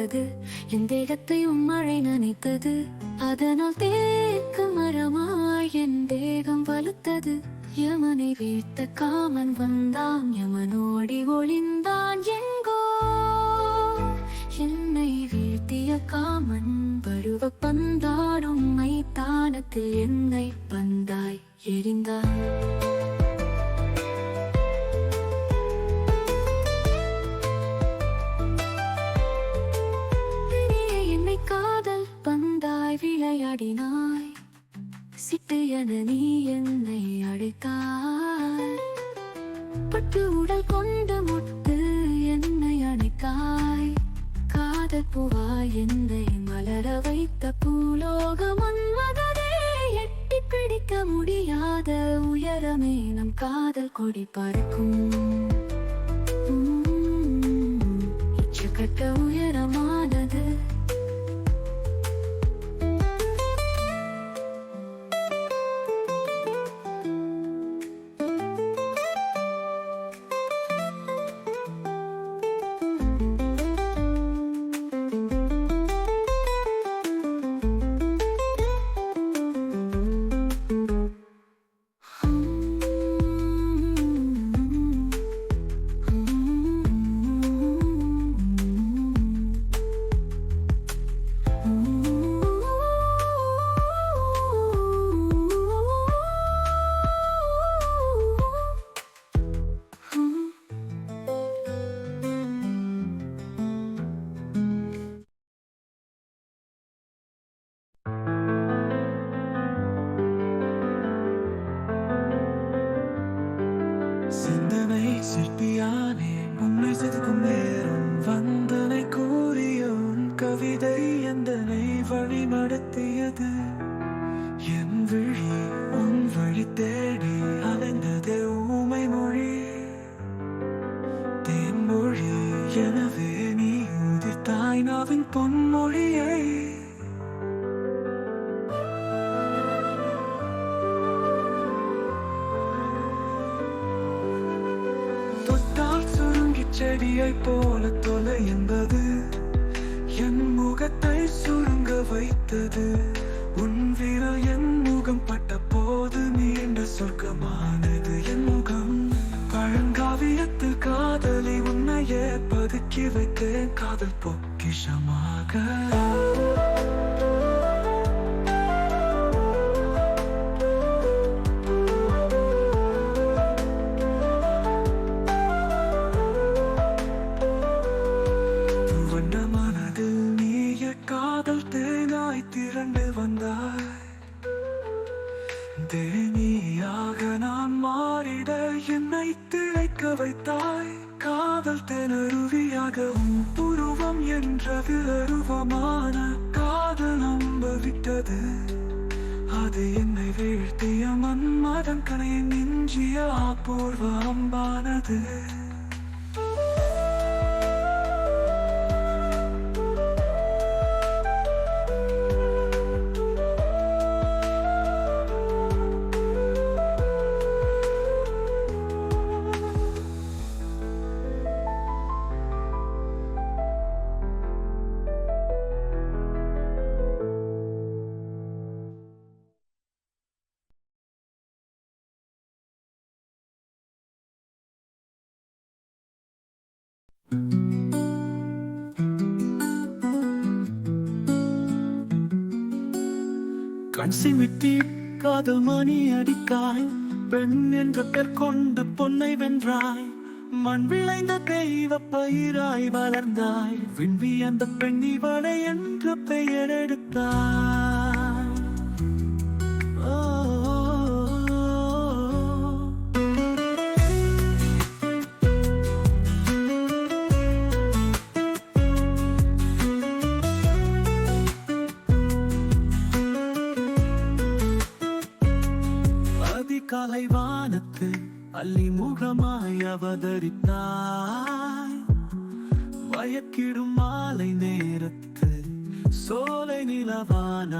வந்தது என் தேகத்தை மழை நனைத்தது. அதனால் தேக்க மரமாய் என் தேகம் வலுத்தது. யமனை வீழ்த்த காமன் வந்தான். யமனோடி ஒளிந்தான் எங்கோ. என்னை வீழ்த்திய காமன் பருவ பந்தாடும் மைத்தானத்தில் என்னை பந்தாய் எரிந்தான். பட்டு உடல் கொண்ட முட்டு என்னை அணைக்காய் காதல் பூவாய் என்னை மலர வைத்த பூலோகம் மன்மதனே எட்டி பிடிக்க முடியாத உயரமே நம் காதல் கொடி பறக்கும். உம், சிற்பியானே உன்னை செதுக்கும் நேரம் வந்தனை கூறிய உன் கவிதை எந்தனை வழிநடத்தியது? என் விழி உன் வழி தேடி அலைந்தது ஊமை மொழி. தேன்மொழி எனவே நீ உதிர்த்தாய் நாவின் பொன்மொழியை. செடியை போல தொலை என்பது என் முகத்தை சுருங்க வைத்தது. உன் வீரல் என் முகம் பட்ட போது நீண்ட சொர்க்கமானது. என் முகம் பழங்காவியத்தில் காதலி உன்னையே பதுக்கி வைத்தேன். காதல் பொக்கிஷமாக. திரண்டு தேனியாக நான் மாறிட என்னை திளைக்க வைத்தாய். காதல் தெனருவியாகவும் புருவம் என்றது அருவமான காதல் நம்ப விட்டது அது என்னை வீழ்த்திய மன்மதன் கனை நெஞ்சிய அபூர்வ அம்பானது. கண் சிமிட்டி காதல் மணி அடித்தாய் பெண் என்ற பெயர் கொண்டு பொன்னை வென்றாய். மண் விளைந்த தெய்வ பயிராய் வளர்ந்தாய். விண்வி அந்த பெண் இவளை என்று பெயர் எடுத்தாய். அலிமுகமாய் அவதரித்தாய். வயக்கிடும் மாலை நேரத்து சோலை நிலவானாய்.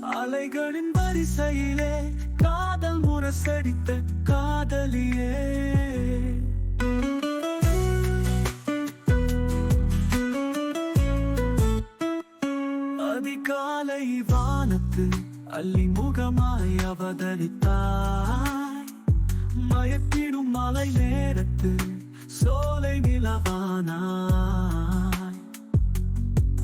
அலைகளின் வரிசையிலே காதல் முரசடித்த காதலியே. அதிகாலை வானத்து அல்லிமுகமாய் அவதரித்தாய். மயக்கிடும் மலை நேரத்து சோலை நிலவானாய்.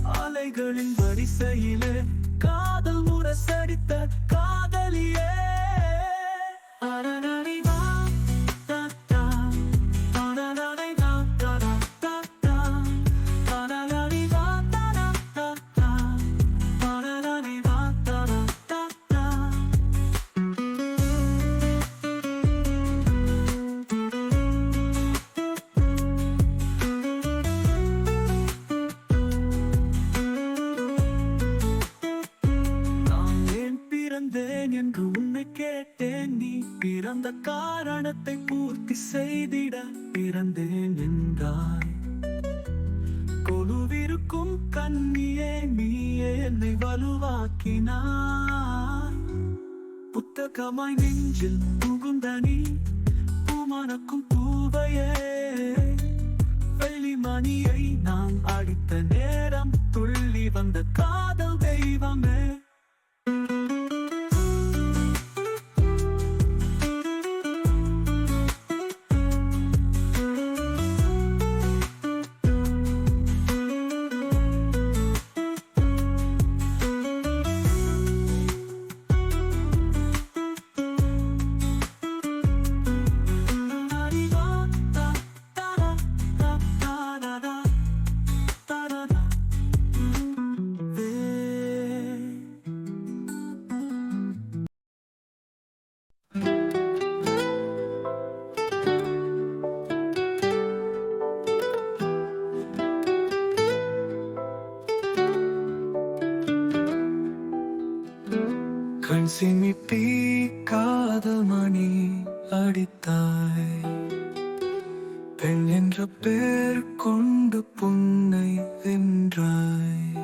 அலைகளின் வரிசையிலே காதல் முரசடித்த காதலியே. அரரரிவா, பிறந்த காரணத்தை பூர்த்தி செய்திட பிறந்தேன் என்றாய். கொலுவிருக்கும் கண்ணியே நீயே என்னை வலுவாக்கினார் புத்தகமாய் நெஞ்சில் புகுந்த நீ பூமணக்கும் பூவையே. வெள்ளி மணியை நான் அடித்த நேரம் துள்ளி வந்த கா சிமிப்பி காதல் மணி அடித்தாய். பெண் என்ற பேர் கொண்டு புன்னை வென்றாய்.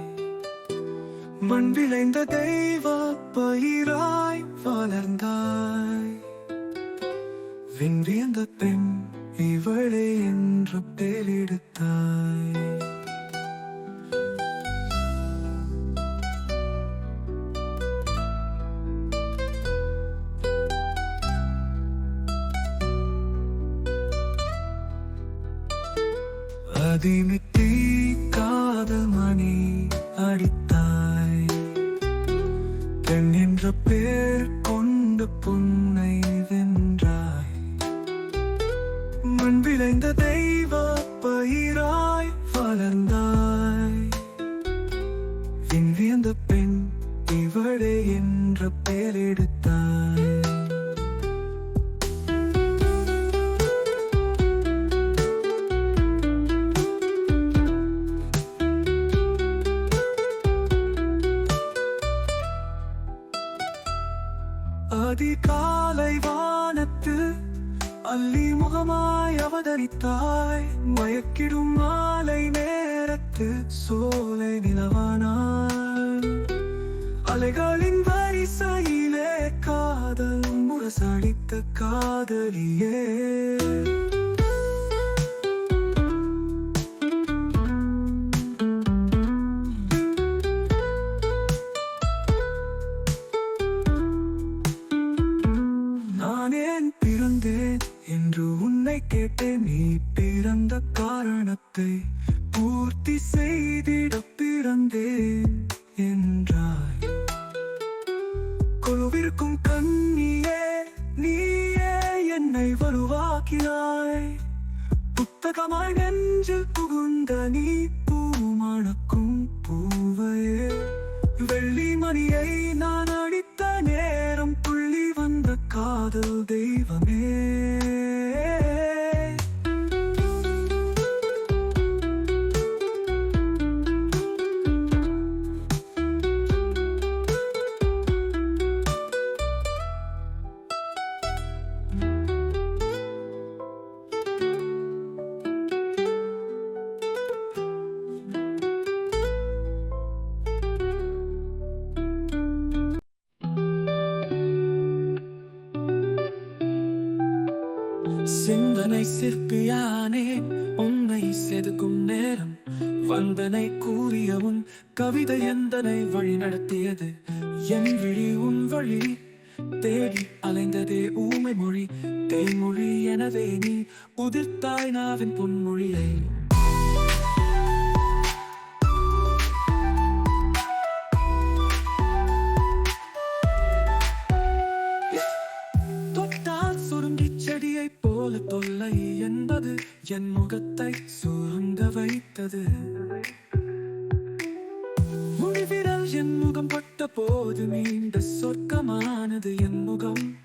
மண் விளைந்த தெய்வ பயிராய் வளர்ந்தாய். விண்வியந்த பெண் இவளே என்று பேரெடுத்தாய். அதிமித்தி காதல் மணி அடித்தாய். பெண் என்ற பேர் கொண்டு புன்னை வென்றாய். மண் விளைந்த தெய்வ பயிராய் வளர்ந்தாய். அதிகாலை வானத்து அள்ளி முகமாய் அவதரித்தாய். மயக்கிடும் மாலை நேரத்து சோலை நிலவானாய். அலைகளின் வரிசையிலே காதல் முரசடித்த காதலியே. வலுவாக்கினாய் புத்தகமாய் நெஞ்சில் புகுந்த நீ பூமணக்கும் பூவையே. வெள்ளி மணியை நான் அடித்த நேரம் புள்ளி வந்த காதல் தெய்வமே. வந்தனை சிற்பியானே உன்னை செதுக்கும் நேரம். வந்தனை கூறிய உன் கவிதை எந்தனை வழி நடத்தியது? என் விழி உன் வழி தேடி அலைந்ததே ஊமை மொழி. தேய்மொழி எனவே நீ உதிர்த்தாய் நாவின் பொன்மொழியை. போல தொல்லை என்பது என் முகத்தை சுருங்க வைத்தது. முடிவிரல் என் முகம் பட்ட போது நீண்ட சொர்க்கமானது என் முகம்.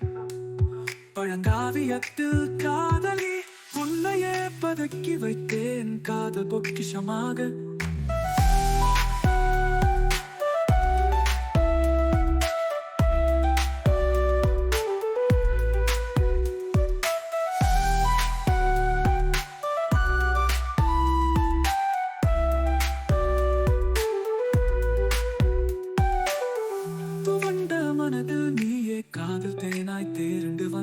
பழங்காவியத்தில் காதலி உன்னையே பதக்கி வைத்தேன். காதல் பொக்கிஷமாக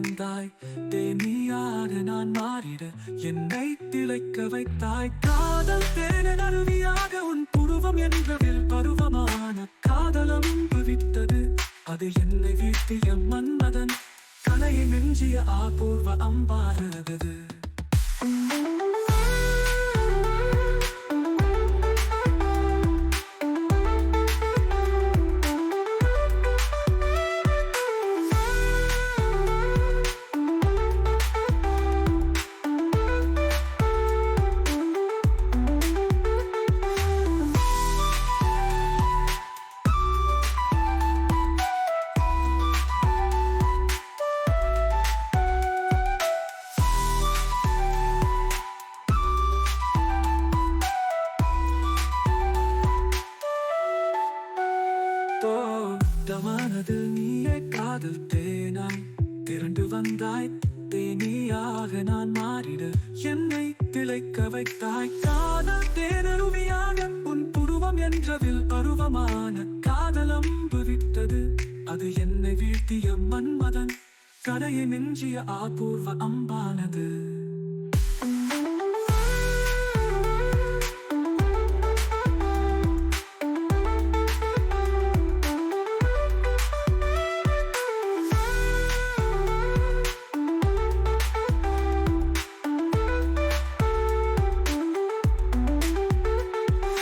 தேர்ந்து வந்தாய் தேனியாக நான் மாறிட என்னை திளைக்க வைத்தாய். காதல் தேன அருவியாக உன் புருவம் என்பதில் பருவமான காதலம் பவித்தது அது என்னை வீழ்த்திய மன்மதன் கலையை மிஞ்சிய ஆபூர்வ அம்பானது காதல் தேனாய் திரண்டு வந்தாய் தேனியாக நான் மாறிட என்னை திளைக்க வைத்தாய். காதல் தேனருவியாக உன் புருவம் என்றதில் பருவமான காதலம் விட்டது. அது என்னை வீழ்த்திய மன்மதன் கடையை மிஞ்சிய ஆபூர்வ அம்பானது.